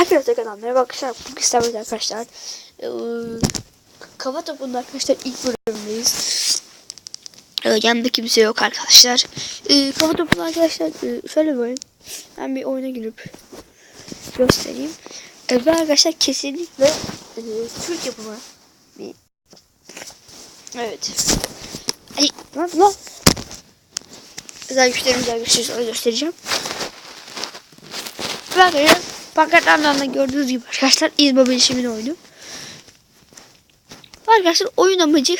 Herkese kanal merhaba arkadaşlar. Bugün sizlerle arkadaşlar. Ee, kafa topunda arkadaşlar ilk bölümdeyiz. Ee, yanımda kimse yok arkadaşlar. Ee, kafa topunda arkadaşlar e, şöyle böyle. Ben bir oyuna girip göstereyim. Ee, ben arkadaşlar kesinlikle e, Türk yapımı bir Evet. Ay lan lan. Özel güçlerimiz arkadaşlar göstereceğim. Ve pankratlardan da gördüğünüz gibi arkadaşlar İzmir Bilişim'in oyunu. Arkadaşlar oyun amacı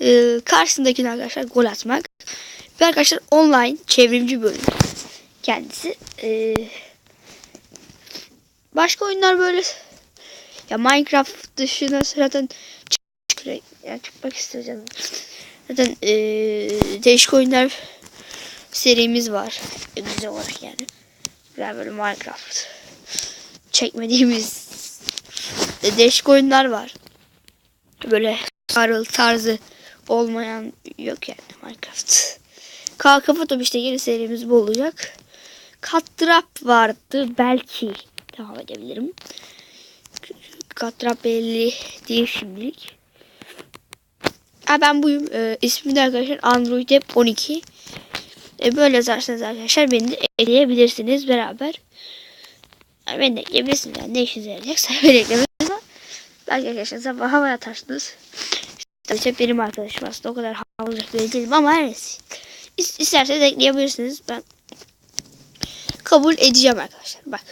e, karşısındakine arkadaşlar gol atmak. Ve arkadaşlar online çevrimci oyun. Kendisi. E, başka oyunlar böyle ya Minecraft dışında zaten çık, yani çıkmak istiyorum. Zaten e, değişik oyunlar serimiz var. Güzel olarak yani. Yani böyle Minecraft çekmediğimiz de değişik oyunlar var. Böyle sarıl tarzı olmayan yok yani Minecraft. Ka kafa top işte yeni serimiz bu olacak. Katrap vardı belki devam edebilirim. Katrap belli değil şimdilik. Ha ben buyum. Ee, ismi de arkadaşlar Android App 12. E, böyle yazarsanız arkadaşlar beni de ekleyebilirsiniz beraber. Beni ekleyebilirsiniz. Yani ne işinize yarayacaksa beni eklemelisiniz. Belki arkadaşlar sabah havaya atarsınız. İşte benim arkadaşım aslında o kadar biri değilim ama her neyse. İs isterseniz ekleyebilirsiniz. Ben kabul edeceğim arkadaşlar. Bak.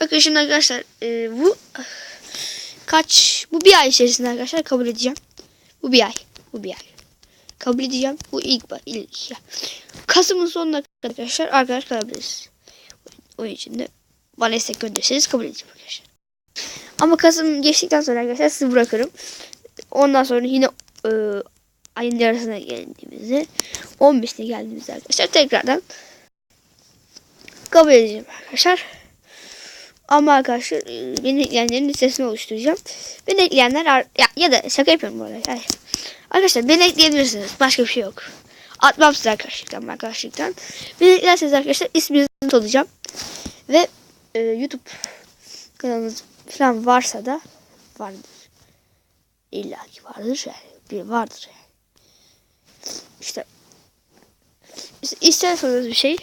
Bakın şimdi arkadaşlar e, bu kaç bu bir ay içerisinde arkadaşlar kabul edeceğim. Bu bir ay. Bu bir ay. Kabul edeceğim. Bu ilk, ilk. Kasım'ın sonuna kadar arkadaşlar arkadaş kalabiliriz. Oyun içinde bana istek gönderirseniz kabul edeceğim arkadaşlar. Ama Kasım geçtikten sonra arkadaşlar sizi bırakırım. Ondan sonra yine e, ayın yarısına geldiğimizde 15'ine geldiğimizde arkadaşlar tekrardan kabul edeceğim arkadaşlar. Ama arkadaşlar e, beni ekleyenlerin listesini oluşturacağım. Beni ekleyenler ya, ya da şaka yapıyorum bu arada. Arkadaşlar beni ekleyebilirsiniz. Başka bir şey yok. Atmam size arkadaşlıktan arkadaşlıktan. Beni eklerseniz arkadaşlar isminizi not alacağım. Ve e, YouTube kanalınız falan varsa da vardır. İlla ki vardır yani. Bir vardır yani. İşte isterseniz bir şey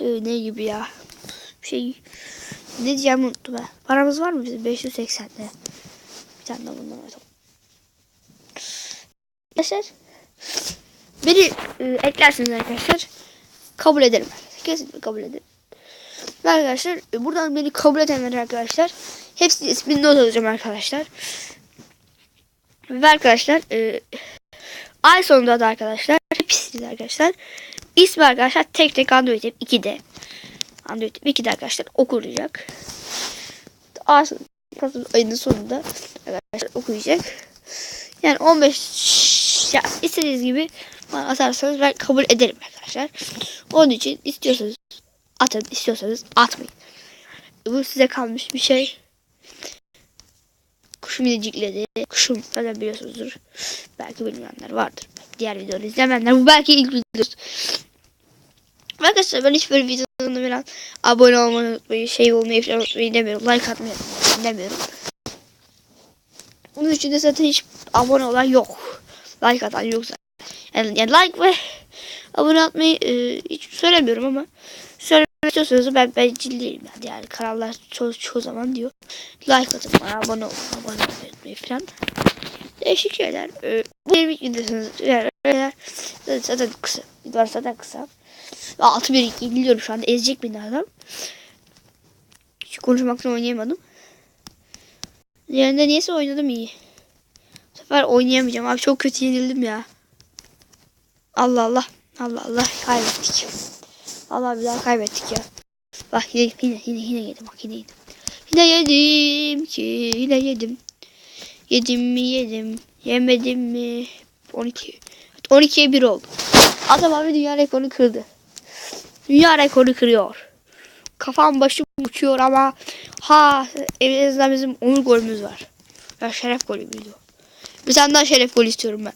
ee, ne gibi ya bir şey ne diyeceğimi unuttum ben. Paramız var mı bizim 580'de? Bir tane de bundan var. Arkadaşlar beni e, eklerseniz arkadaşlar kabul ederim. Kesinlikle kabul ederim. Ve arkadaşlar e, buradan beni kabul edenler arkadaşlar hepsinin ismini not alacağım arkadaşlar. Ve arkadaşlar e, ay sonunda da arkadaşlar hepsini arkadaşlar ismi arkadaşlar tek tek Android App 2'de Android App 2'de arkadaşlar okunacak. Kasım ayının sonunda arkadaşlar okuyacak. Yani 15 ya istediğiniz gibi bana atarsanız ben kabul ederim arkadaşlar. Onun için istiyorsanız atın, istiyorsanız atmayın. Bu size kalmış bir şey. Kuşum minecikledi. Kuşum zaten biliyorsunuzdur. Belki bilmeyenler vardır. Diğer videoları izlemeyenler. Bu belki ilk videosu. Arkadaşlar ben hiç böyle videolarında falan abone olmayı unutmayın, şey olmayı falan unutmayın demiyorum. Like atmayı demiyorum. Bunun için de zaten hiç abone olan yok. Like atan yok zaten. Yani, yani like ve abone atmayı e, hiç söylemiyorum ama istiyorsanız ben ben değilim yani. yani kanallar çoğu, çoğu zaman diyor. Like atın bana abone olun, abone olmayı falan. Değişik şeyler. E, bu benim ilk videosunuz. Yani, zaten, kısa. Videolar zaten kısa. 6 1 2 biliyorum şu anda ezecek beni adam. Hiç konuşmaktan oynayamadım. Yerinde niyeyse oynadım iyi. Bu sefer oynayamayacağım abi çok kötü yenildim ya. Allah Allah. Allah Allah kaybettik. Allah bir daha kaybettik ya. Bak yine yine yine yine yedim bak yine yedim. Yine yedim ki yine yedim. Yedim mi yedim. Yemedim mi? 12. 12'ye 1 oldu. Adam abi dünya rekorunu kırdı. Dünya rekoru kırıyor. Kafam başım uçuyor ama ha en azından bizim onur golümüz var. Ya şeref golü müydü? Bir tane daha şeref golü istiyorum ben.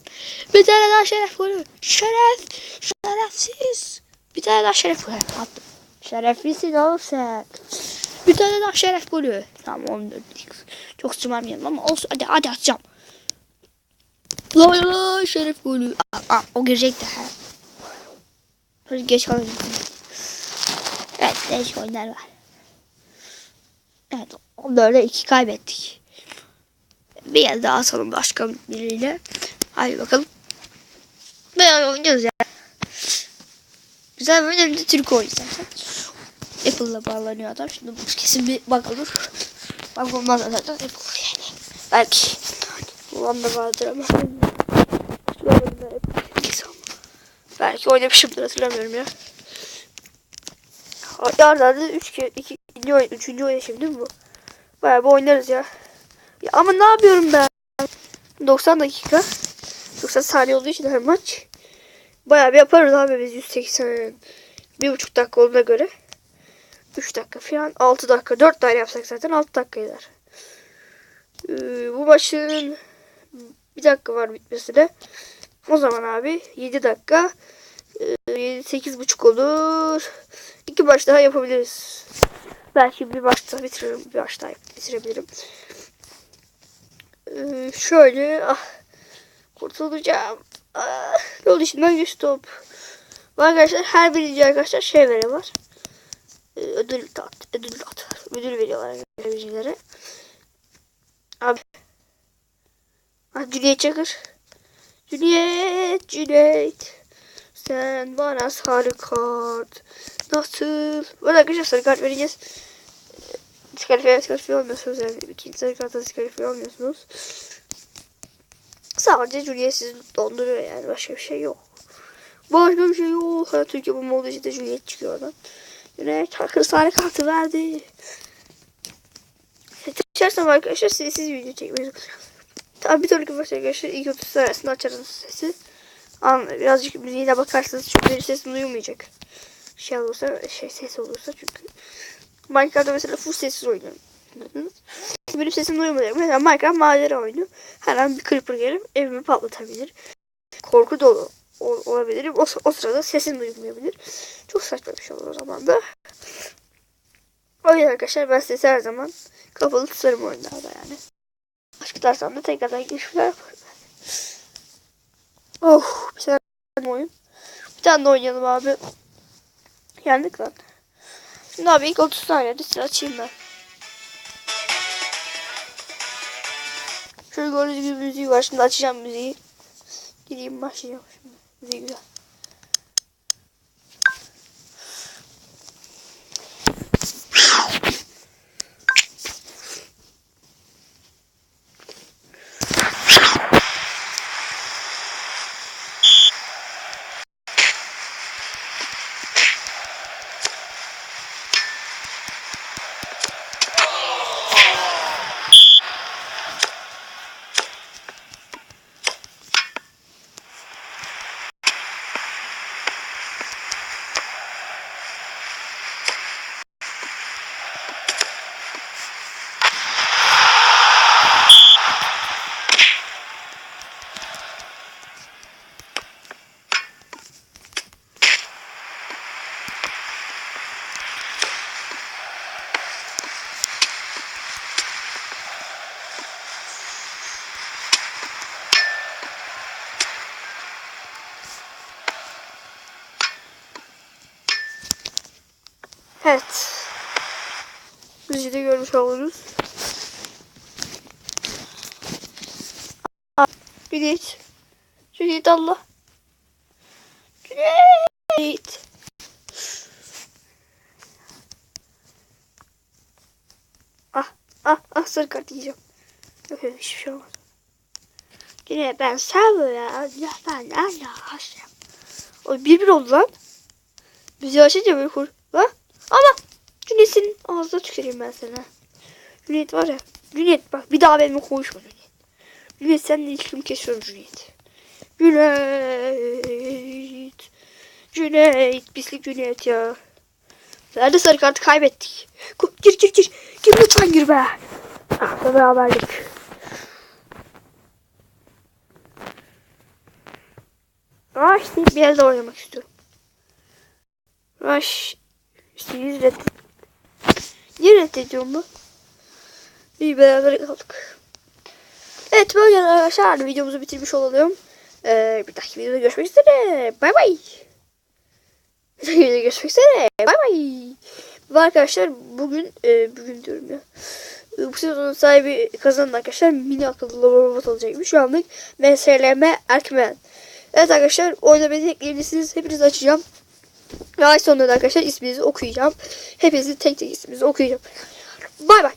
Bir tane daha şeref golü. Şeref. Şerefsiz. Bir tane daha şeref golü attım. Şereflisin oğlum sen. Bir tane daha şeref golü. Tamam onu da ödedik. Çok sımarmayalım ama olsun. Hadi hadi atacağım. Lay lay şeref golü. Aa, aa, o girecek de. ha. Hadi geç kalın. Evet değişik oyunlar var. Evet onlarla iki kaybettik. Bir yer daha atalım başka biriyle. Hadi bakalım. Bayağı oynayacağız ya. Güzel bir oyun de Türk oyunu zaten. Apple'la bağlanıyor adam. Şimdi bu kesin bir bug olur. Bug olmaz da zaten Apple yani. Belki. Ulan da vardır ama. Belki oynamışımdır hatırlamıyorum ya. Yarın 3 kere 2 oyun 3. oyun şimdi mi bu? Bayağı bir oynarız ya. ya. Ama ne yapıyorum ben? 90 dakika. 90 saniye olduğu için her maç. Bayağı bir yaparız abi biz 180 bir buçuk dakika olduğuna göre. 3 dakika falan 6 dakika 4 tane yapsak zaten 6 dakika eder. Ee, bu maçın bir dakika var bitmesine. O zaman abi 7 dakika e, 8 buçuk olur. İki maç daha yapabiliriz. Belki bir maç daha bitiririm. Bir maç daha bitirebilirim. Ee, şöyle ah kurtulacağım. Ah, yol dışından 100 top. Ve arkadaşlar her birinci arkadaşlar şey var. Ee, ödül at, ödül at, ödül veriyorlar arkadaşlar. Abi. Ah Cüneyt Çakır. Cüneyt, Cüneyt. Sen bana sarı kart. Nasıl? Böyle arkadaşlar sarı kart vereceğiz. Diskalifiye, diskalifiye olmuyorsunuz yani. İkinci sarı kartla diskalifiye olmuyorsunuz. Sadece Juliet sizi donduruyor yani. Başka bir şey yok. Başka bir şey yok. Ha, Türkiye bu modu işte Juliet çıkıyor oradan. Yine sarı kartı verdi. Seçersem arkadaşlar sessiz video çekmeyi Tabi bir sonraki başta arkadaşlar ilk 30 sırasında açarız sesi. An birazcık müziğine bakarsanız çünkü benim sesim duyulmayacak. Şey olursa şey ses olursa çünkü Minecraft'ta mesela full sessiz oynuyorum. Benim sesim duyulmayacak. Mesela Minecraft macera oyunu. Her an bir creeper gelir evimi patlatabilir. Korku dolu ol, olabilirim. O, o sırada sesim duyulmayabilir. Çok saçma bir şey olur o zaman da. O yüzden arkadaşlar ben sesi her zaman kapalı tutarım oyunlarda yani. Tarzdan da tekrardan girişimler yaparım. Oh bir tane oyun. Bir tane de oynayalım abi. Yendik lan. Şimdi abi ilk 30 saniyede sıra açayım ben. Şöyle gördüğünüz gibi müziği var. Şimdi açacağım müziği. Gideyim başlayacağım şimdi. Müziği güzel. Evet. Müziği de görmüş oluruz. Cüneyt. Cüneyt Allah. Cüneyt. Ah ah ah sarı kart yiyeceğim. Yok yok hiçbir şey olmadı. Yine ben seviyorum ya. Ya ben Allah aşkım. Oy bir bir oldu lan. Bizi açınca böyle kur. Ağzına tüküreyim ben sana. Cüneyt var ya. Cüneyt bak bir daha benimle konuşma Cüneyt. Cüneyt seninle ilişkimi kesiyorum Cüneyt. Cüneyt. Cüneyt. Pislik Cüneyt ya. Nerede sarı kartı kaybettik. Gir gir gir. Gir lütfen gir be. Ah be beraberlik. Rush deyip bir yerde oynamak istiyorum. Rush İsteğinizi reddet. Niye reddediyorum bu? İyi beraber kaldık. Evet böyle arkadaşlar videomuzu bitirmiş olalım. Ee, bir dahaki videoda görüşmek üzere. Bay bay. Bir dahaki videoda görüşmek üzere. Bay bay. Ve arkadaşlar bugün e, bugün diyorum ya. E, Bu sezonun sahibi kazanan arkadaşlar mini akıllı robot olacakmış. Şu anlık MSLM Erkmen. Evet arkadaşlar oyuna beni ekleyebilirsiniz. Hepinizi açacağım. Ve ay sonunda da arkadaşlar isminizi okuyacağım. Hepinizin tek tek isminizi okuyacağım. Bay bay.